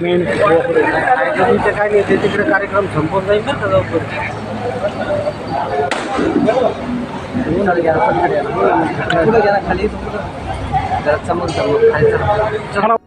पुढे काय काय नाही ते तिकडे कार्यक्रम संपून जाईल ना का लवकर पुढे. गेला खाली समोर समोर खाली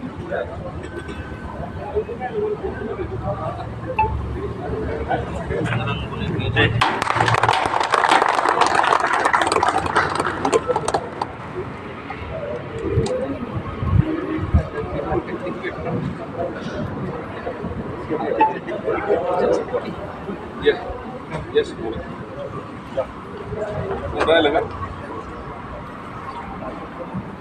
चला. येस येस राहिलं का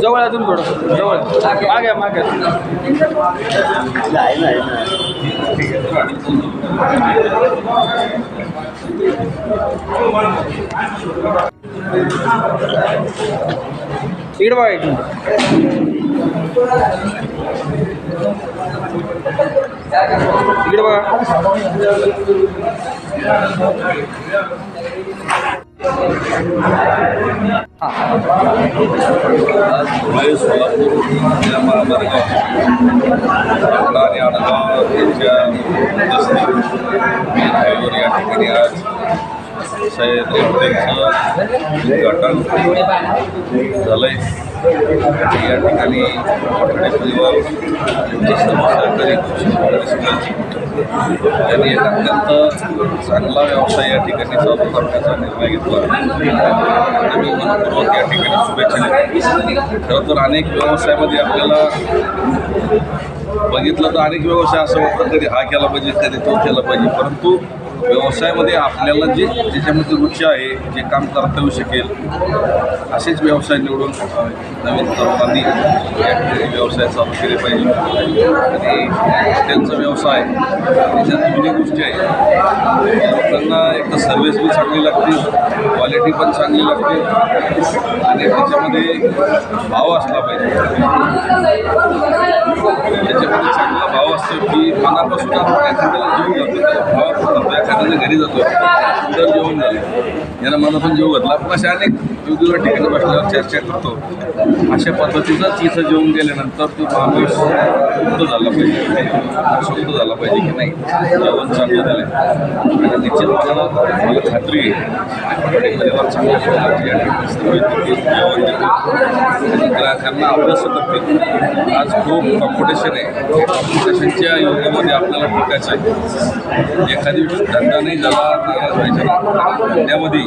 जवळ अजून थोडं जवळ मागे मागे इकडे बघा एक मिनिट इकडे बघा धुळे सोलापूर या महामार्गावर आणि आडगाव यांच्या मेन हायवेवर या ठिकाणी आज सह्याद्री उद्घाटन झालं आहे. या ठिकाणी ठाणे परिवार यांचे सर्व सहकारी कृषी त्यांनी एक अत्यंत चांगला व्यवसाय या ठिकाणी चालू करण्याचा निर्णय घेतला. आम्ही मनपूर्वक या ठिकाणी शुभेच्छा देतो. खरं तर अनेक व्यवसायामध्ये आपल्याला बघितलं तर अनेक व्यवसाय असं वाटतं कधी हा केला पाहिजे कधी तो केला पाहिजे. परंतु व्यवसायामध्ये आपल्याला जे ज्याच्यामध्ये रुची आहे जे काम करता येऊ शकेल असेच व्यवसाय निवडून नवीन तरुणांनी व्यवसाय चालू केले पाहिजे. आणि त्यांचा व्यवसाय त्याच्यात जुनी गोष्टी आहे लोकांना एक तर सर्विस बी चांगली लागते क्वालिटी पण चांगली लागते आणि त्याच्यामध्ये भाव असला पाहिजे. याच्यामध्ये चांगला भाव असतो की मनापासून आपण एखाद्याला जेवून जातो त्याला भाव करतो एखाद्याने घरी जातो तर जेवण झालं. यानं मनातून जेव घातला. आपण अशा अनेक वेगवेगळ्या ठिकाणी बसल्यावर चर्चा करतो. अशा पद्धतीचाच इथं जेवून गेल्यानंतर तो माणूस शुद्ध झाला पाहिजे. शुद्ध झाला पाहिजे की नाही? जेवण चांगलं झालं. आणि निश्चित मला मला खात्री आहे. मराठी चांगल्या जेवण ग्राहकांना आवडत करतील आज खूप कॉम्पिटिशन आहे. कॉम्पिटिशनच्या योजनेमध्ये आपल्याला टिकायचं आहे. एखादी धंदा नाही झाला नाराज धंद्यामध्ये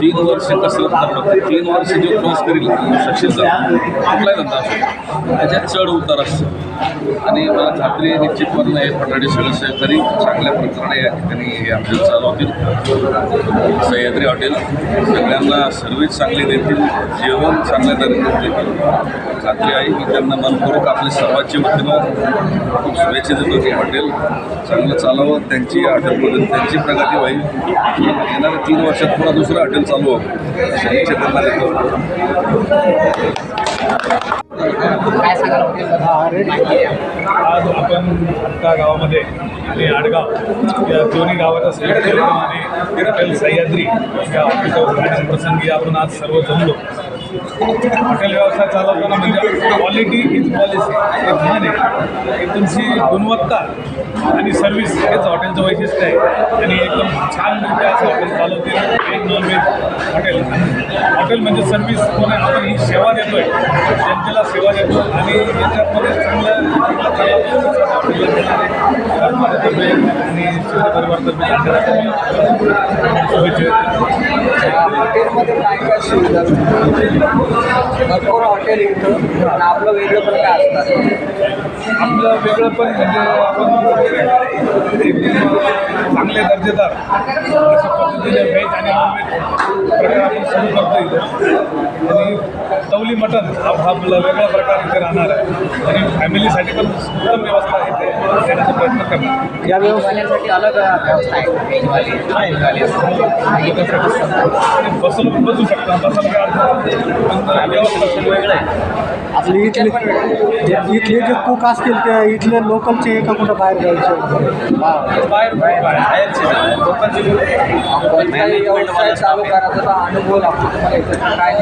तीन वर्ष कसरत करावं तीन वर्ष जो क्रॉस करील सक्सेस झाला कुठलाही धंदा असतो. त्याच्यात चढ उतार असतो. आणि मला खात्री निश्चितपणे हे फटाडे सदस्य तरी चांगल्या प्रकारे या ठिकाणी हे हॉटेल चालवतील. सह्याद्री हॉटेल सगळ्यांना सर्विस चांगली देतील जेवण चांगल्या तऱ्हेने देतील. खात्री आहे मी त्यांना मनपूर्वक आपल्या सर्वांच्या वतीनं खूप शुभेच्छा देतो की हॉटेल चांगलं चालावं त्यांची या हॉटेलमध्ये त्यांची प्रगती होईल. येणाऱ्या तीन वर्षात पुन्हा दुसरं हॉटेल चालू व्हावं शुभेच्छा त्यांना देतो. आज आपण आत्ता गावामध्ये आणि आडगाव या दोन्ही गावाच्या संयुक्त हॉटेल सह्याद्री या हॉटेलच्या उद्घाटन प्रसंगी आपण आज सर्व जमलो. हॉटेल व्यवसाय चालवताना म्हणजे क्वालिटी इज पॉलिसी हे ध्यान आहे. तुमची गुणवत्ता आणि सर्व्हिस हेच हॉटेलचं वैशिष्ट्य आहे. आणि एकदम छान म्हणजे असं हॉटेल चालवते. Veg non veg hotel. Hotel म्हणजे सर्व्हिस कोण आपण ही सेवा देतोय. जनतेला सेवा देतो आणि याच्यामध्ये चांगलं चांगला आणि म्हणजे शुभेच्छा. हॉटेलमध्ये काय काय सुविधा भरपूर हॉटेल येतं पण आपलं वेगळं पण काय असतात आपलं वेगळं पण म्हणजे आपण चांगले दर्जेदार अशा पद्धतीने व्हेज आणि नॉनव्हेज प्रकार आपण सुरू करतो इथं. आणि तवली मटन हा हा वेगळा प्रकार इथे राहणार आहे. आणि फॅमिलीसाठी पण उत्तम व्यवस्था इथे देण्याचा प्रयत्न करणार या व्यवसायासाठी अलग व्यवस्था आहे. बसून बसू शकता. बसायला काय. पण व्यवस्था वेगळं आहे आपले इथले इथले जे कुक असतील ते इथले लोकलचे आहे का कुठं बाहेर जायचे. बाहेर बाहेरचे चालू करायचा अनुभव लागतो. तुम्हाला काय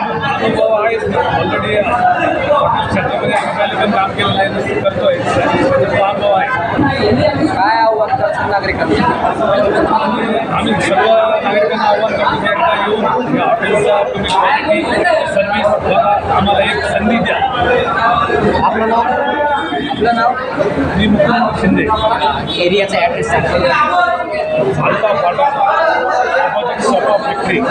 अनुभव आहेच ऑलरेडी आम्ही पण काम केलेलं आहे तसं करतोय त्याचा अनुभव आहे काय आव्हान करतात नागरिकांना? आम्ही सर्व नागरिकांना आव्हान करतो की एकदा येऊन या हॉटेलचा तुम्ही क्वालिटी सर्व्हिस आम्हाला एक संधी द्या. आपलं नाव? आपलं नाव? मी मुकुंद शिंदे. एरियाचा ॲड्रेस अल्फा फाटा फॅक्टरी वेब